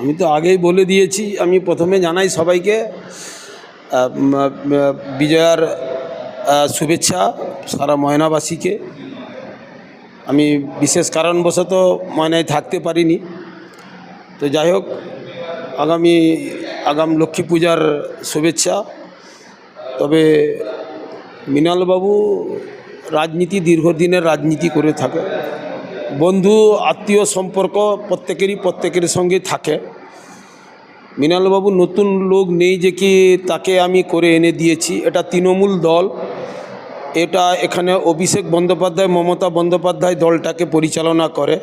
আমি তো আগেই বলে দিয়েছি, আমি প্রথমে জানাই সবাইকে বিজয়ার শুভেচ্ছা সারা ময়নাবাসীকে। আমি বিশেষ কারণবশত ময়নায় থাকতে পারিনি। তো যাই হোক, আগামী, আগাম লক্ষ্মী পূজার শুভেচ্ছা। তবে মৃণালবাবু রাজনীতি দীর্ঘদিনের রাজনীতি করে থাকে বন্ধু, আত্মীয় সম্পর্ক প্রত্যেকেরই, প্রত্যেকের সঙ্গে থাকে। মৃণালবাবু নতুন লোক নেই যে কি তাকে আমি করে এনে দিয়েছি। এটা তৃণমূল দল। এটা এখানে অভিষেক বন্দ্যোপাধ্যায়, মমতা বন্দ্যোপাধ্যায় দলটাকে পরিচালনা করে।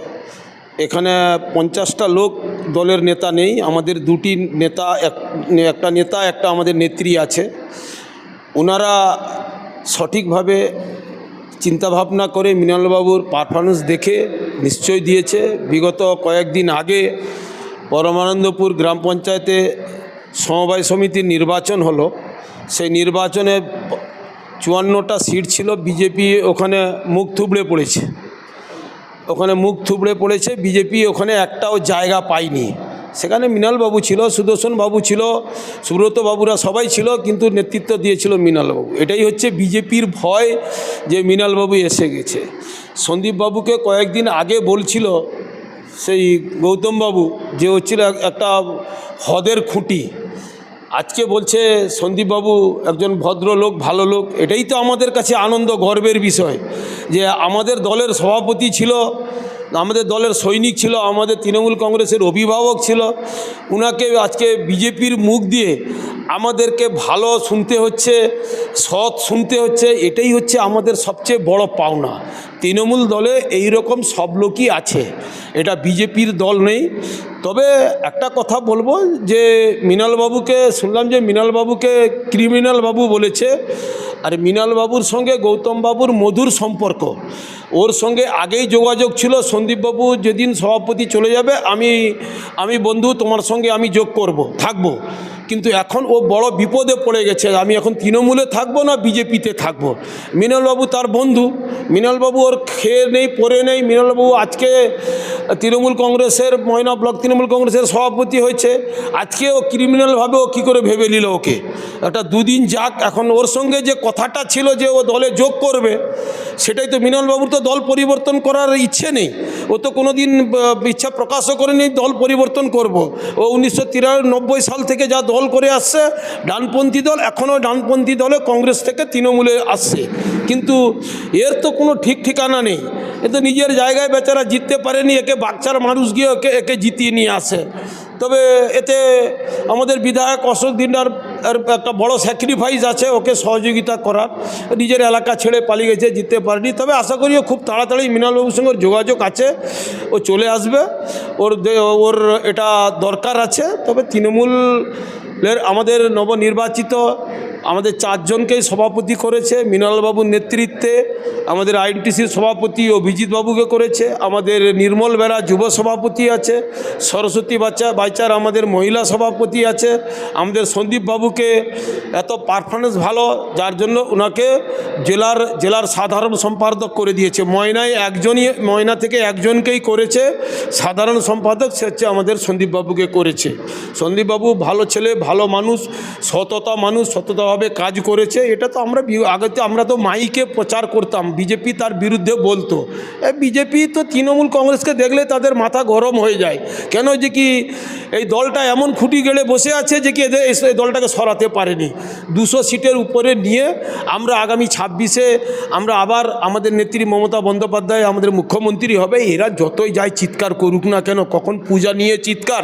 এখানে পঞ্চাশটা লোক দলের নেতা নেই। আমাদের দুটি নেতা, এক, একটা নেতা, একটা আমাদের নেত্রী আছে। ওনারা সঠিকভাবে চিন্তাভাবনা করে মৃণালবাবুর পারফরমেন্স দেখে নিশ্চয় দিয়েছে। বিগত কয়েকদিন আগে পরমানন্দপুর গ্রাম পঞ্চায়েতে সমবায় সমিতির নির্বাচন হলো। সেই নির্বাচনে চুয়ান্নটা সিট ছিল, বিজেপি ওখানে মুখ থুবড়ে পড়েছে। ওখানে মুখ থুবড়ে পড়েছে, বিজেপি ওখানে একটাও জায়গা পায়নি। সেখানে মৃণালবাবু ছিল, সুদর্শন বাবু ছিল, সুব্রত বাবুরা সবাই ছিল, কিন্তু নেতৃত্ব দিয়েছিল মৃণালবাবু। এটাই হচ্ছে বিজেপির ভয় যে মৃণালবাবু এসে গেছে। সন্দীপবাবুকে কয়েকদিন আগে বলছিল সেই গৌতমবাবু যে হচ্ছিল একটা হদের খুঁটি। আজকে বলছে সন্দীপবাবু একজন ভদ্রলোক, ভালো লোক। এটাই তো আমাদের কাছে আনন্দ, গর্বের বিষয় যে আমাদের দলের সভাপতি ছিল আমাদের দলের সৈনিক ছিল, আমাদের তৃণমূল কংগ্রেসের অভিভাবক ছিল। উনাকে আজকে বিজেপির মুখ দিয়ে আমাদেরকে ভালো শুনতে হচ্ছে, সৎ শুনতে হচ্ছে, এটাই হচ্ছে আমাদের সবচেয়ে বড় পাওনা। তৃণমূল দলে এই রকম সব লোকই আছে, এটা বিজেপির দল নেই। তবে একটা কথা বলব যে, মৃণালবাবুকে, শুনলাম যে মৃণালবাবুকে ক্রিমিনাল বাবু বলেছে। আর মৃণালবাবুর সঙ্গে গৌতম বাবুর মধুর সম্পর্ক। ওর সঙ্গে আগেই যোগাযোগ ছিল সন্দীপবাবু যেদিন সভাপতি চলে যাবে, আমি আমি বন্ধু, তোমার সঙ্গে আমি যোগ করব, থাকব। কিন্তু এখন ও বড় বিপদে পড়ে গেছে। আমি এখন তৃণমূলে থাকব না, বিজেপিতে থাকব? মৃণালবাবু তার বন্ধু। মৃণালবাবু ওর খেয়ে নেই, পরে নেই। মৃণালবাবু আজকে তৃণমূল কংগ্রেসের, ময়না ব্লক তৃণমূল কংগ্রেসের সভাপতি হয়েছে। আজকে ও ক্রিমিনালভাবে ও কী করে ভেবে নিল ওকে? একটা দুদিন যাক, এখন ওর সঙ্গে যে কথাটা ছিল যে ও দলে যোগ করবে, সেটাই তো মৃণালবাবুর তো দল পরিবর্তন করার ইচ্ছে নেই। ও তো কোনো দিন ইচ্ছা প্রকাশও করেনি দল পরিবর্তন করব। ও উনিশশো তিরানব্বই সাল থেকে যা দল করে আসছে, ডানপন্থী দল এখনও ডানপন্থী দলে কংগ্রেস থেকে তৃণমূলে আসছে। কিন্তু এর তো কোনো ঠিক ঠিকানা নেই। এ তো নিজের জায়গায় বেচারা জিততে পারেনি, একে বাচ্চার মানুষ গিয়ে ওকে, একে জিতিয়ে নিয়ে আসে। তবে এতে আমাদের বিধায়ক অশোক দিনার একটা বড় স্যাক্রিফাইস আছে ওকে সহযোগিতা করার। নিজের এলাকা ছেড়ে পালিয়ে গেছে, জিততে পারেনি। তবে আশা করি খুব তাড়াতাড়ি মৃণালবাবুর সঙ্গে যোগাযোগ আছে, ও চলে আসবে। ওর ওর এটা দরকার আছে। তবে তৃণমূলের আমাদের নবনির্বাচিত আমাদের চারজনকেই সভাপতি করেছে, মৃণালবাবুর নেতৃত্বে, আমাদের আইনটিসির সভাপতি অভিজিৎ বাবুকে করেছে, আমাদের নির্মল বেড়া যুব সভাপতি আছে, সরস্বতী বাচ্চা, বাইচার আমাদের মহিলা সভাপতি আছে, আমাদের সন্দীপ বাবুকে এত পারফরমেন্স ভালো, যার জন্য ওনাকে জেলার জেলার সাধারণ সম্পাদক করে দিয়েছে। ময়নায় একজনই, ময়না থেকে একজনকেই করেছে, সাধারণ সম্পাদক সে হচ্ছে আমাদের সন্দীপবাবুকে করেছে। সন্দীপবাবু ভালো ছেলে, ভালো মানুষ, সততা মানুষ সততাভাবে কাজ করেছে, এটা তো আমরা আগে তো আমরা তো মাইকে প্রচার করতাম, বিজেপি তার বিরুদ্ধে বলতো। বিজেপি তো তৃণমূল কংগ্রেসকে দেখলে তাদের মাথা গরম হয়ে যায়। কেন যে কি এই দলটা এমন খুঁটি গেড়ে বসে আছে যে কি এদের এই দলটাকে সরাতে পারেনি। দুশো সিটের উপরে নিয়ে আমরা আগামী ছাব্বিশে আমরা আবার আমাদের নেত্রী মমতা বন্দ্যোপাধ্যায়, আমাদের মুখ্যমন্ত্রী হবে, এরা যতই যায় চিৎকার করুক না কেন, কখন পূজা নিয়ে চিৎকার,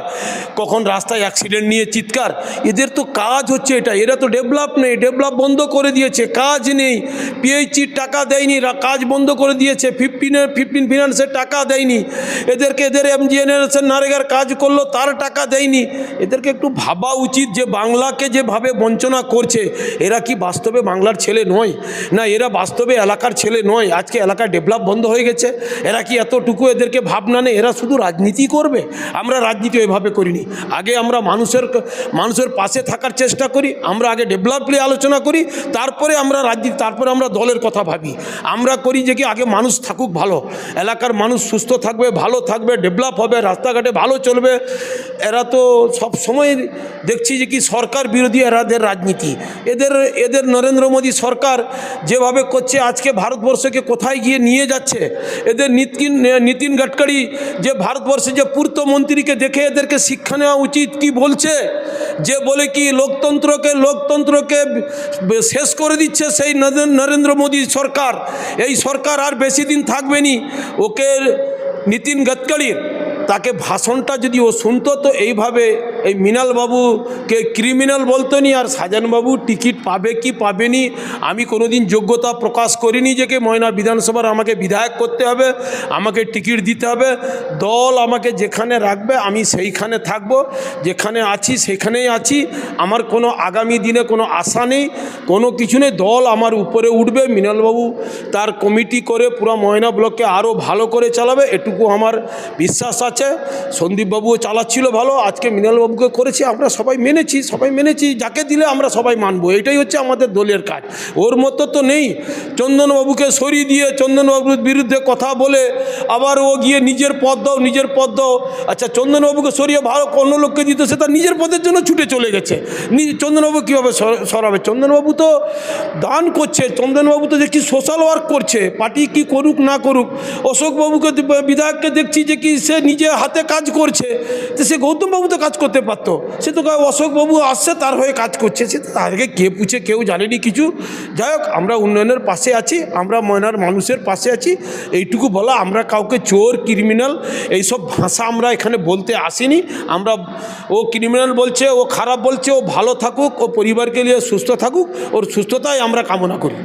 কখন রাস্তায় অ্যাক্সিডেন্ট নিয়ে চিৎকার, এদের তো কাজ হচ্ছে এটা, এরা তো ডেভেলপ নেই ডেভেলপ বন্ধ করে দিয়েছে, কাজ নেই। পিএইচির টাকা দেয়নি কাজ বন্ধ করে দিয়েছে ফিফটিনের ফিফটিন ফিনান্সের টাকা দেয়নি। এদেরকে, এদের এমজি জেনারেশন নারেগার কাজ করল, তার টাকা দেয়নি। এদেরকে একটু ভাবা উচিত যে বাংলাকে যেভাবে বঞ্চনা করছে, এরা কি বাস্তবে বাংলার ছেলে নয়? না, এরা বাস্তবে এলাকার ছেলে নয়। আজকে এলাকায় ডেভেলপ বন্ধ হয়ে গেছে। এরা কি এতটুকু এদেরকে ভাবনা নেই? এরা শুধু রাজনীতি করবে? আমরা রাজনীতি ওইভাবে করিনি। আগে আমরা মানুষের মানুষের পাশে থাকার চেষ্টা করি, আমরা আগে ডেভেলপ নিয়ে আলোচনা করি, তারপরে আমরা রাজনীতি তারপরে আমরা দলের কথা ভাবি। আমরা করি যে কি আগে মানুষ থাকুক ভালো, এলাকার মানুষ সুস্থ থাকবে, ভালো থাকবে ডেভেলপ হবে, রাস্তাঘাটে ভালো চলবে। এরা তো সব সময় দেখছি যে কি সরকার বিরোধী, এরাদের রাজনীতি। এদের এদের নরেন্দ্র মোদী সরকার যেভাবে করছে, আজকে ভারতবর্ষকে কোথায় গিয়ে নিয়ে যাচ্ছে? এদের নীতিন নীতিন গাডকারি যে ভারতবর্ষে যে পূর্ত মন্ত্রীকে দেখে এদেরকে শিক্ষা নেওয়া উচিত কি বলছে? যে বলে কি লোকতন্ত্রকে লোকতন্ত্রকে শেষ করে দিচ্ছে সেই নরেন্দ্র মোদী সরকার। এই সরকার আর বেশি দিন থাকবেনি ওকে নীতিন গডকারির তাকে ভাষণটা যদি ও শুনতো, তো এইভাবে এই মৃণাল বাবুকে ক্রিমিনাল বলতো নি আর সাজানবাবু টিকিট পাবে কি পাবেনি, আমি কোনোদিন যোগ্যতা প্রকাশ করিনি যে কে ময়না বিধানসভার আমাকে বিধায়ক করতে হবে, আমাকে টিকিট দিতে হবে, দল আমাকে যেখানে রাখবে আমি সেইখানে থাকব, যেখানে আছি সেখানেই আছি, আমার কোনো আগামী দিনে কোনো আশা নেই, কোনো কিছু নেই, দল আমার উপরে উঠবে, মৃণালবাবু তার কমিটি করে পুরো ময়না ব্লককে আরও ভালো করে চালাবে, এটুকু আমার বিশ্বাস আছে। সন্দীপবাবুও চালাচ্ছিল ভালো, আজকে মৃণালবাবুকে করেছি, আমরা সবাই মেনেছি সবাই মেনেছি, যাকে দিলে আমরা সবাই মানবো, এটাই হচ্ছে আমাদের দলের কাজ। ওর মতো তো নেই, চন্দনবাবুকে সরিয়ে দিয়ে চন্দনবাবুর বিরুদ্ধে কথা বলে, আবার ও গিয়ে নিজের পদ দাও, নিজের পদ দাও আচ্ছা চন্দনবাবুকে সরিয়ে ভালো অন্য লোককে দিত, সে তার নিজের পদের জন্য ছুটে চলে গেছে। চন্দনবাবু কীভাবে সর- সরাবে? চন্দনবাবু তো দান করছে, চন্দনবাবু তো দেখছি সোশ্যাল ওয়ার্ক করছে, পার্টি কি করুক, না করুক, অশোকবাবুকে বিধায়ককে দেখছি যে কি সে নিজে হাতে কাজ করছে, তো সে গৌতমবাবু তো কাজ করতে পারতো। সে তো অশোকবাবু আসছে, তার হয়ে কাজ করছে। সে তাদেরকে কে পুছে, কেউ জানেনি কিছু। যাই হোক, আমরা উন্নয়নের পাশে আছি, আমরা ময়নার মানুষের পাশে আছি। এইটুকু বলা, আমরা কাউকে চোর ক্রিমিনাল এইসব ভাষা আমরা এখানে বলতে আসিনি। আমরা, ও ক্রিমিনাল বলছে, ও খারাপ বলছে, ও ভালো থাকুক, ও পরিবারকে নিয়ে সুস্থ থাকুক, ওর সুস্থতাই আমরা কামনা করি।